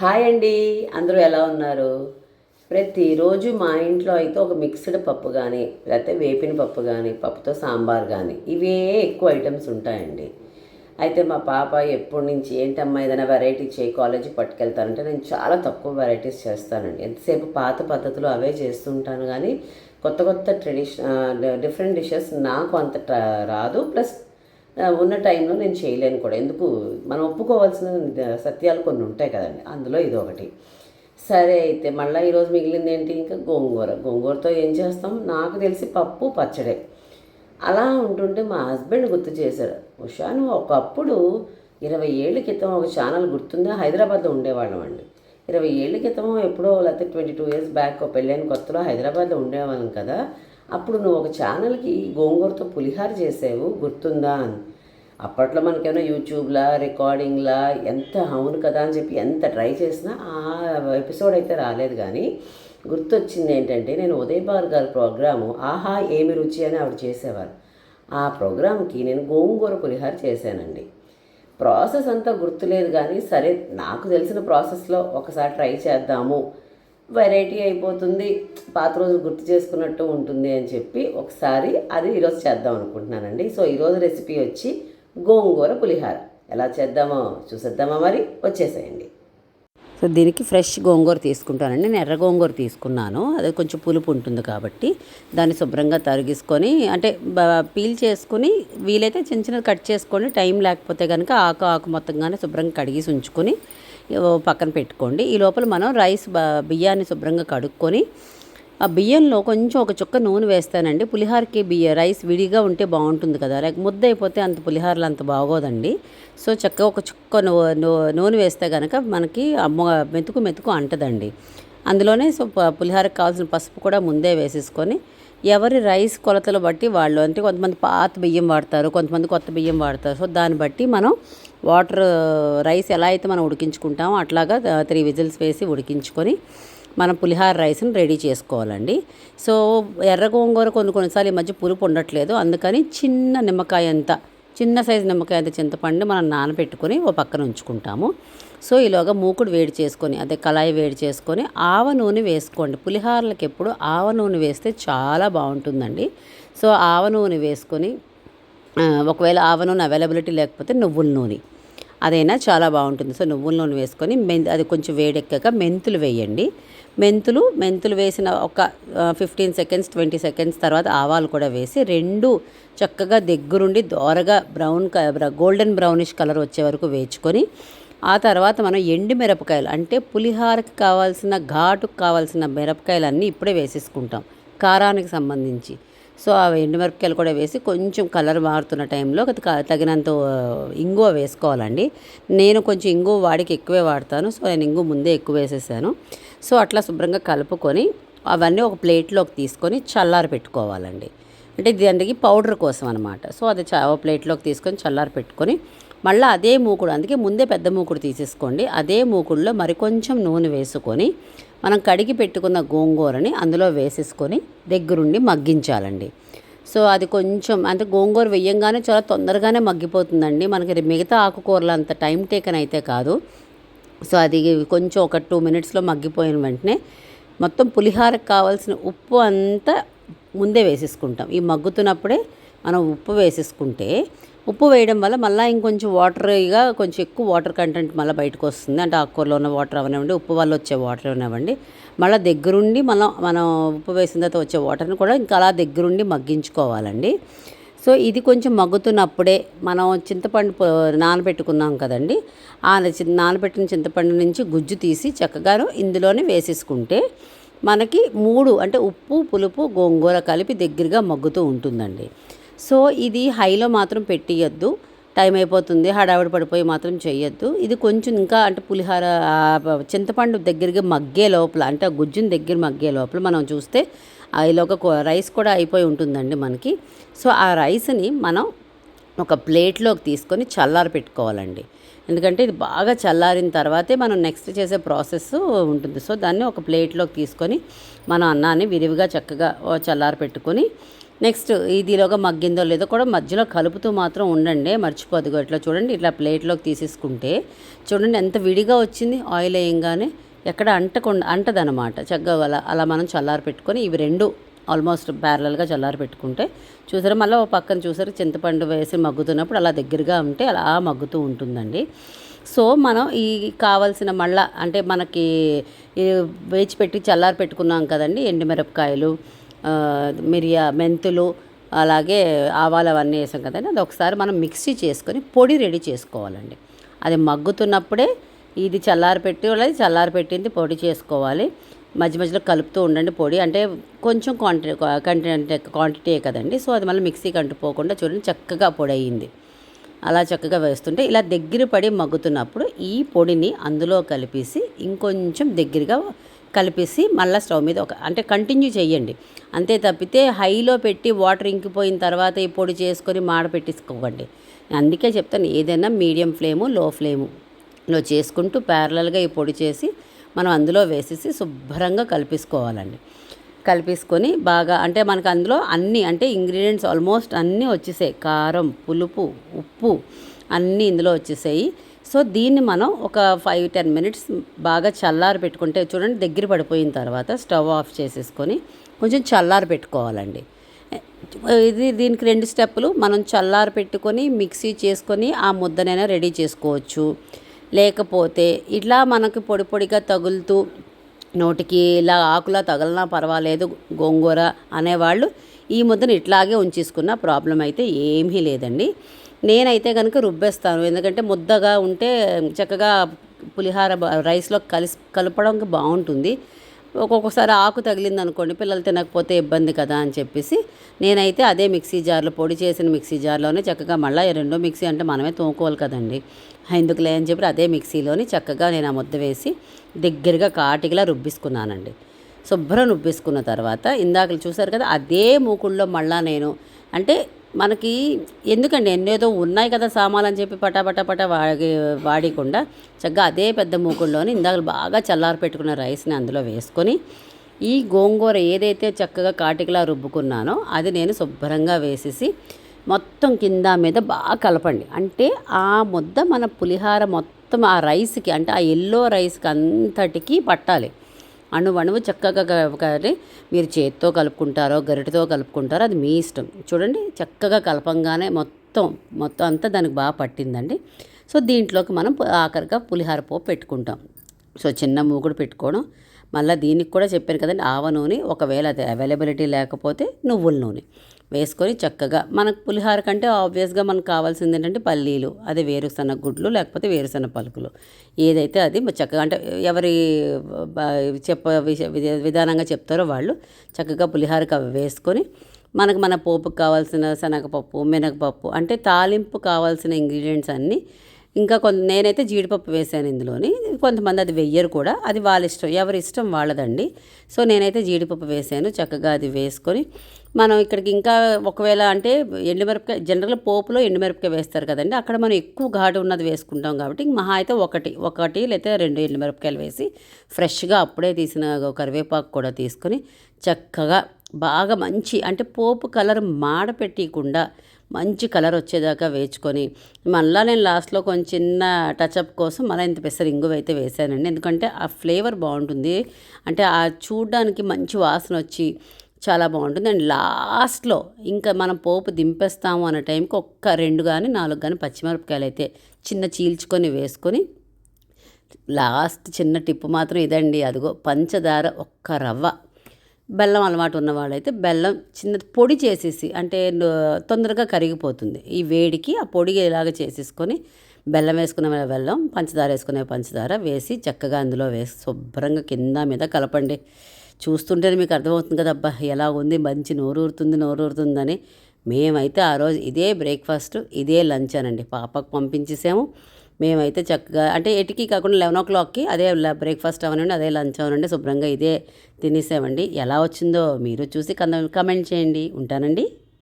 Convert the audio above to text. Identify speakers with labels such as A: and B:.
A: Hi అండి అందరూ ఎలా ఉన్నారు? ప్రతిరోజు మా ఇంట్లో అయితే ఒక మిక్స్డ్ పప్పు కానీ లేకపోతే వేపిన పప్పు కానీ పప్పుతో సాంబార్ కానీ ఇవే ఎక్కువ ఐటమ్స్ ఉంటాయండి. అయితే మా పాప ఎప్పటి నుంచి ఏంటమ్మా ఏదైనా వెరైటీ చేయి కాలేజీకి పట్టుకెళ్తానంటే నేను చాలా తక్కువ వెరైటీస్ చేస్తానండి. ఎంతసేపు పాత పద్ధతులు అవే చేస్తుంటాను కానీ కొత్త కొత్త ట్రెడిషన్ డిఫరెంట్ డిషెస్ నాకు అంత ట- రాదు. ప్లస్ ఉన్న టైంలో నేను చేయలేను కూడా. ఎందుకు? మనం ఒప్పుకోవాల్సిన సత్యాలు కొన్ని ఉంటాయి కదండి. అందులో ఇది ఒకటి. సరే అయితే మళ్ళీ ఈరోజు మిగిలింది ఏంటి? ఇంకా గోంగూర. గోంగూరతో ఏం చేస్తాం? నాకు తెలిసి పప్పు పచ్చడే. అలా ఉంటుంటే మా హస్బెండ్ గుర్తు చేశాడు. ఉషా నువ్వు ఒకప్పుడు ఇరవై ఏళ్ళ క్రితం ఒక ఛానల్ గుర్తుందా? హైదరాబాద్లో ఉండేవాళ్ళం అండి. ఇరవై ఏళ్ళ క్రితం ఎప్పుడో లేకపోతే ట్వంటీ టూ ఇయర్స్ బ్యాక్ పెళ్ళైన కొత్తలో హైదరాబాద్లో ఉండేవాళ్ళం కదా. అప్పుడు నువ్వు ఒక ఛానల్కి గోంగూరతో పులిహార చేసావు గుర్తుందా అని. అప్పట్లో మనకేమైనా యూట్యూబ్లా రికార్డింగ్లా ఎంత అవును కదా అని చెప్పి ఎంత ట్రై చేసినా ఆ ఎపిసోడ్ అయితే రాలేదు కానీ గుర్తొచ్చింది ఏంటంటే నేను ఉదయ్ బార్ గారి ప్రోగ్రాము ఆహా ఏమి రుచి అని ఆవిడ చేసేవారు. ఆ ప్రోగ్రామ్కి నేను గోంగూర పులిహార చేశానండి. ప్రాసెస్ అంతా గుర్తులేదు కానీ సరే నాకు తెలిసిన ప్రాసెస్లో ఒకసారి ట్రై చేద్దాము వెరైటీ అయిపోతుంది పాత రోజులు గుర్తు చేసుకున్నట్టు ఉంటుంది అని చెప్పి ఒకసారి అది ఈరోజు చేద్దాం అనుకుంటున్నానండి. సో ఈరోజు రెసిపీ వచ్చి గోంగూర పులిహార. ఎలా చేద్దామో చూసేద్దామా మరి? వచ్చేసేయండి. సో దీనికి ఫ్రెష్ గోంగూర తీసుకుంటానండి. నేను ఎర్ర గోంగూర తీసుకున్నాను. అది కొంచెం పులుపు ఉంటుంది కాబట్టి దాన్ని శుభ్రంగా తరిగేసుకొని అంటే పీల్ చేసుకుని వీలైతే చిన్న చిన్న కట్ చేసుకొని టైం లేకపోతే కనుక ఆకు ఆకు మొత్తంగానే శుభ్రంగా కడిగేసి ఉంచుకొని పక్కన పెట్టుకోండి. ఈ లోపల మనం రైస్ బియ్యాన్ని శుభ్రంగా కడుక్కొని ఆ బియ్యంలో కొంచెం ఒక చుక్క నూనె వేస్తానండి. పులిహారకి బియ్య రైస్ విడిగా ఉంటే బాగుంటుంది కదా. లేక ముద్ద అయిపోతే అంత పులిహారలు అంత బాగోదండి. సో చక్కగా ఒక చుక్క నూనె వేస్తే కనుక మనకి అమ్మ మెతుకు మెతుకు అంటదండి. అందులోనే సో ప- పులిహారకి కావాల్సిన పసుపు కూడా ముందే వేసేసుకొని ఎవరి రైస్ కొలతలు బట్టి వాళ్ళు అంటే కొంతమంది పాత బియ్యం వాడతారు కొంతమంది కొత్త బియ్యం వాడతారు. సో దాన్ని బట్టి మనం వాటర్ రైస్ ఎలా అయితే మనం ఉడికించుకుంటామో అట్లాగా త్రీ విజిల్స్ వేసి ఉడికించుకొని మనం పులిహార రైస్ని రెడీ చేసుకోవాలండి. సో ఎర్ర గోంగూర కొన్ని కొన్నిసార్లు ఈ మధ్య పులుపు ఉండట్లేదు. అందుకని చిన్న నిమ్మకాయ అంతా చిన్న సైజు నిమ్మకాయ అంత చింతపండు మనం నానబెట్టుకొని ఓ పక్కన ఉంచుకుంటాము. సో ఈలోగా మూకుడు వేడి చేసుకొని అదే కళాయి వేడి చేసుకొని ఆవ నూనె వేసుకోండి. పులిహారలకు ఎప్పుడు ఆవ నూనె వేస్తే చాలా బాగుంటుందండి. సో ఆవ నూనె వేసుకొని ఒకవేళ ఆవ నూనె అవైలబిలిటీ లేకపోతే నువ్వుల నూనె. అదైనా చాలా బాగుంటుంది. సో నువ్వుల నూనె వేసుకొని మెన్ అది కొంచెం వేడెక్కాక మెంతులు వేయండి. మెంతులు మెంతులు వేసిన ఒక ఫిఫ్టీన్ సెకండ్స్ ట్వంటీ సెకండ్స్ తర్వాత ఆవాలు కూడా వేసి రెండు చక్కగా దగ్గరుండి దోరగా బ్రౌన్ గోల్డెన్ బ్రౌనిష్ కలర్ వచ్చే వరకు వేయించుకొని ఆ తర్వాత మనం ఎండు మిరపకాయలు అంటే పులిహారకి కావాల్సిన ఘాటుకు కావాల్సిన మిరపకాయలన్నీ ఇప్పుడే వేసేసుకుంటాం. కారానికి సంబంధించి. సో ఆ ఎండుమిరపకాయలు కూడా వేసి కొంచెం కలర్ మారుతున్న టైంలో అది తగినంత ఇంగువ వేసుకోవాలండి. నేను కొంచెం ఇంగువ వాడికి ఎక్కువే వాడతాను. సో నేను ఇంగువ ముందే ఎక్కువ వేసేసాను. సో అట్లా శుభ్రంగా కలుపుకొని అవన్నీ ఒక ప్లేట్లోకి తీసుకొని చల్లారి పెట్టుకోవాలండి. అంటే దానికి పౌడర్ కోసం అనమాట సో అది చా ఓ ప్లేట్లోకి తీసుకొని చల్లారి పెట్టుకొని మళ్ళీ అదే మూకుడు అందుకే ముందే పెద్ద మూకుడు తీసేసుకోండి. అదే మూకుడులో మరికొంచెం నూనె వేసుకొని మనం కడిగి పెట్టుకున్న గోంగూరని అందులో వేసేసుకొని దగ్గరుండి మగ్గించాలండి. సో అది కొంచెం అంటే గోంగూర వేయంగానే చాలా తొందరగానే మగ్గిపోతుందండి. మనకి మిగతా ఆకుకూరలు అంత టైం టేకన్ అయితే కాదు. సో అది కొంచెం ఒక టూ మినిట్స్లో మగ్గిపోయిన వెంటనే మొత్తం పులిహారకు కావాల్సిన ఉప్పు అంతా ముందే వేసేసుకుంటాం. ఈ మగ్గుతున్నప్పుడే మనం ఉప్పు వేసేసుకుంటే ఉప్పు వేయడం వల్ల మళ్ళీ ఇంకొంచెం వాటర్గా కొంచెం ఎక్కువ వాటర్ కంటెంట్ మళ్ళీ బయటకు వస్తుంది. అంటే ఆకుకూరలో ఉన్న వాటర్ అవనివ్వండి ఉప్పు వల్ల వచ్చే వాటర్ అవనివ్వండి. మళ్ళీ దగ్గరుండి మనం మనం ఉప్పు వేసిన తర్వాత వచ్చే వాటర్ని కూడా ఇంకా అలా దగ్గరుండి మగ్గించుకోవాలండి. సో ఇది కొంచెం మగ్గుతున్నప్పుడే మనం చింతపండు నానబెట్టుకున్నాం కదండి. ఆ నానబెట్టిన చింతపండు నుంచి గుజ్జు తీసి చక్కగాను ఇందులోనే వేసేసుకుంటే మనకి మూడు అంటే ఉప్పు పులుపు గోంగూర కలిపి దగ్గరగా మగ్గుతూ ఉంటుందండి. సో ఇది హైలో మాత్రం పెట్టియద్దు. టైం అయిపోతుంది హడావిడి పడిపోయి మాత్రం చేయొద్దు ఇది కొంచెం ఇంకా అంటే పులిహార చింతపండు దగ్గరగా మగ్గే లోపల అంటే ఆ గుజ్జుని దగ్గర మగ్గే లోపల మనం చూస్తే ఒక రైస్ కూడా అయిపోయి ఉంటుందండి మనకి. సో ఆ రైస్ని మనం ఒక ప్లేట్లోకి తీసుకొని చల్లారి పెట్టుకోవాలండి. ఎందుకంటే ఇది బాగా చల్లారిన తర్వాతే మనం నెక్స్ట్ చేసే ప్రాసెస్ ఉంటుంది. సో దాన్ని ఒక ప్లేట్లోకి తీసుకొని మన అన్నాన్ని విరివిగా చక్కగా చల్లారి పెట్టుకొని
B: నెక్స్ట్ ఇదిలోగా మగ్గిందో లేదో కూడా మధ్యలో కలుపుతూ మాత్రం ఉండండి మర్చిపోదు ఇట్లా చూడండి ఇట్లా ప్లేట్లోకి తీసేసుకుంటే చూడండి ఎంత విడిగా వచ్చింది ఆయిల్ వేయంగానే ఎక్కడ అంటకుండా అంటదనమాట చక్కగా అలా అలా మనం చల్లారి పెట్టుకొని ఇవి రెండు ఆల్మోస్ట్ ప్యారలల్గా చల్లారి పెట్టుకుంటే చూసారా మళ్ళీ ఓ పక్కన చూసారు చింతపండు వేసి మగ్గుతున్నప్పుడు అలా దగ్గరగా ఉంటే అలా మగ్గుతూ ఉంటుందండి. సో మనం ఈ కావాల్సిన మళ్ళా అంటే మనకి వేచి పెట్టి చల్లారి పెట్టుకున్నాం కదండి ఎండుమిరపకాయలు మిరపకాయలు మిరియా మెంతులు అలాగే ఆవాలు అవన్నీ వేసాం కదండి. అది ఒకసారి మనం మిక్సీ చేసుకొని పొడి రెడీ చేసుకోవాలండి. అది మగ్గుతున్నప్పుడే ఇది చల్లారి పెట్టి వాళ్ళది చల్లారి పెట్టింది పొడి చేసుకోవాలి. మధ్య మధ్యలో కలుపుతూ ఉండండి పొడి. అంటే కొంచెం క్వాంటిటీ కంటెంట్ క్వాంటిటీ కదండి. సో అది మళ్ళీ మిక్సీకి అంటుపోకుండా చూడండి చక్కగా పొడి అయ్యింది అలా చక్కగా వేస్తుంటే ఇలా దగ్గర పడి మగ్గుతున్నప్పుడు ఈ పొడిని అందులో కలిపేసి ఇంకొంచెం దగ్గరగా కలిపేసి మళ్ళీ స్టవ్ మీద ఒక అంటే కంటిన్యూ చేయండి. అంతే తప్పితే హైలో పెట్టి వాటర్ ఇంకిపోయిన తర్వాత ఈ పొడి చేసుకొని మాడ పెట్టేసుకోకండి. అందుకే చెప్తాను ఏదైనా మీడియం ఫ్లేము లో ఫ్లేములో చేసుకుంటూ ప్యారలల్గా ఈ పొడి చేసి మనం అందులో వేసేసి శుభ్రంగా కలిపేసుకోవాలండి. కలిపేసుకొని బాగా అంటే మనకు అందులో అన్నీ అంటే ఇంగ్రీడియంట్స్ ఆల్మోస్ట్ అన్నీ వచ్చేసాయి. కారం పులుపు ఉప్పు అన్నీ ఇందులో వచ్చేసాయి. సో దీన్ని మనం ఒక ఫైవ్ టెన్ మినిట్స్ బాగా చల్లారి పెట్టుకుంటే చూడండి దగ్గర పడిపోయిన తర్వాత స్టవ్ ఆఫ్ చేసేసుకొని కొంచెం చల్లారి పెట్టుకోవాలండి. ఇది దీనికి రెండు స్టెప్పులు. మనం చల్లారి పెట్టుకొని మిక్సీ చేసుకొని ఆ ముద్దనైనా రెడీ చేసుకోవచ్చు. లేకపోతే ఇట్లా మనకి పొడి పొడిగా తగులుతూ నోటికి ఇలా ఆకులా తగలనా పర్వాలేదు గోంగూర అనేవాళ్ళు ఈ ముద్దను ఇట్లాగే ఉంచేసుకున్న ప్రాబ్లం అయితే ఏమీ లేదండి. నేనైతే కనుక రుబ్బేస్తాను. ఎందుకంటే ముద్దగా ఉంటే చక్కగా పులిహార రైస్లో కలిసి కలపడానికి బాగుంటుంది. ఒక్కొక్కసారి ఆకు తగిలింది అనుకోండి పిల్లలు తినకపోతే ఇబ్బంది కదా అని చెప్పేసి నేనైతే అదే మిక్సీ జార్లో పొడి చేసిన మిక్సీ జార్లోనే చక్కగా మళ్ళీ రెండో మిక్సీ అంటే మనమే తోముకోవాలి కదండి. ఎందుకులే అని చెప్పి అదే మిక్సీలోని చక్కగా నేను ఆ ముద్ద వేసి దగ్గరగా కాటికిలా రుబ్బిసుకున్నానండి. శుభ్రం రుబ్బిసుకున్న తర్వాత ఇందాకలు చూసారు కదా అదే మూకుళ్ళో మళ్ళా నేను అంటే మనకి ఎందుకండి ఎన్నేదో ఉన్నాయి కదా సామాన్లు అని చెప్పి పటా పట వాడి వాడకుండా చక్కగా అదే పెద్ద మూకుల్లోని ఇందాక బాగా చల్లారి పెట్టుకున్న రైస్ని అందులో వేసుకొని ఈ గోంగూర ఏదైతే చక్కగా కాటికలా రుబ్బుకున్నానో అది నేను శుభ్రంగా వేసేసి మొత్తం కింద మీద బాగా కలపండి. అంటే ఆ ముద్ద మన పులిహార మొత్తం ఆ రైస్కి అంటే ఆ ఎల్లో రైస్కి అంతటికీ పట్టాలి. అణువణువు చక్కగా కలపాలి కానీ మీరు చేతితో కలుపుకుంటారో గరిటతో కలుపుకుంటారో అది మీ ఇష్టం. చూడండి చక్కగా కలపంగానే మొత్తం మొత్తం అంతా దానికి బాగా పట్టిందండి. సో దీంట్లోకి మనం ఆఖరిగా పులిహార పోపు పెట్టుకుంటాం. సో చిన్న మూగుడు పెట్టుకోవడం. మళ్ళీ దీనికి కూడా చెప్పాను కదండి ఆవ నూనె ఒకవేళ అది అవైలబిలిటీ లేకపోతే నువ్వుల నూనె. వేసుకొని చక్కగా మనకు పులిహార కంటే ఆబ్వియస్గా మనకు కావాల్సింది ఏంటంటే పల్లీలు అదే వేరుశనగ గుడ్లు లేకపోతే వేరుశనగ పలుకులు. ఏదైతే అది చక్కగా అంటే ఎవరి చెప్ప విధానంగా చెప్తారో వాళ్ళు చక్కగా పులిహారకు అవి వేసుకొని మనకు మన పోపుకు కావాల్సిన శనగపప్పు మినగపప్పు అంటే తాలింపు కావాల్సిన ఇంగ్రీడియంట్స్ అన్నీ ఇంకా కొంత నేనైతే జీడిపప్పు వేసాను ఇందులోని. కొంతమంది అది వెయ్యరు కూడా. అది వాళ్ళ ఇష్టం ఎవరి ఇష్టం వాళ్ళదండి. సో నేనైతే జీడిపప్పు వేసాను చక్కగా అది వేసుకొని. మనం ఇక్కడికి ఇంకా ఒకవేళ అంటే ఎండుమిరపకాయ జనరల్గా పోపులో ఎండుమిరపకాయ వేస్తారు కదండి. అక్కడ మనం ఎక్కువ ఘాటు ఉన్నది వేసుకుంటాం కాబట్టి మహా అయితే ఒకటి ఒకటి లేకపోతే రెండు ఎండుమిరపకాయలు వేసి ఫ్రెష్గా అప్పుడే తీసిన కరివేపాకు కూడా తీసుకొని చక్కగా బాగా మంచి అంటే పోపు కలర్ మాడపెట్టకుండా మంచి కలర్ వచ్చేదాకా వేసుకొని మళ్ళీ నేను లాస్ట్లో కొంచెం చిన్న టచ్అప్ కోసం మళ్ళీ ఇంత పెసర ఇంగువ అయితే వేసానండి ఎందుకంటే ఆ ఫ్లేవర్ బాగుంటుంది. అంటే ఆ చూడడానికి మంచి వాసన వచ్చి చాలా బాగుంటుంది. అండ్ లాస్ట్లో ఇంకా మనం పోపు దింపేస్తాము అనే టైంకి ఒక్క రెండు కానీ నాలుగు కానీ పచ్చిమిరపకాయలు అయితే చిన్న చీల్చుకొని వేసుకొని లాస్ట్ చిన్న టిప్పు మాత్రం ఇదండి. అదిగో పంచదార ఒక్క రవ్వ. బెల్లం అలవాటు ఉన్నవాళ్ళైతే బెల్లం చిన్న పొడి చేసేసి అంటే తొందరగా కరిగిపోతుంది. ఈ వేడికి ఆ పొడి ఇలాగ చేసేసుకొని బెల్లం వేసుకునే బెల్లం పంచదార వేసుకునే పంచదార వేసి చక్కగా అందులో వేసి శుభ్రంగా కింద మీద కలపండి. చూస్తుంటేనే మీకు అర్థమవుతుంది కదా అబ్బా ఎలా ఉంది మంచి నోరూరుతుంది నోరూరుతుందని. మేమైతే ఆ రోజు ఇదే బ్రేక్ఫాస్ట్ ఇదే లంచ్ అనండి. పాపకు పంపించేసాము. మేమైతే చక్కగా అంటే ఎయిట్కి కాకుండా లెవెన్ ఓ క్లాక్కి అదే బ్రేక్ఫాస్ట్ అవనండి అదే లంచ్ అవనండి శుభ్రంగా ఇదే తినేసామండి ఎలా వచ్చిందో మీరు చూసి కమెంట్ చేయండి. ఉంటానండి.